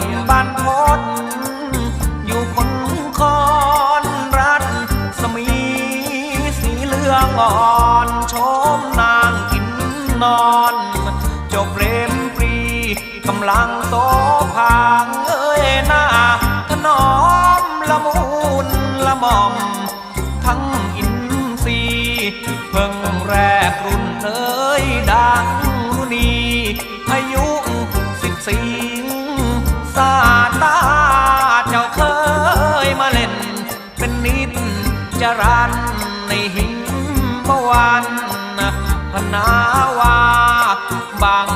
มบ้านพดอยู่คนคอนรัฐสมีสีเหลืองอ่อนชมนางกินนอนจบเรมปรีกำลังโสภาเอ้ยหน้าถนอมละมุนละม่อม ทั้งอินซีเพิ่งแรกรุ่นเอ้ยดังรุนีอายุสิบสี่ เป็นนิดจรันในหินเมื่อวันพนาวาบาง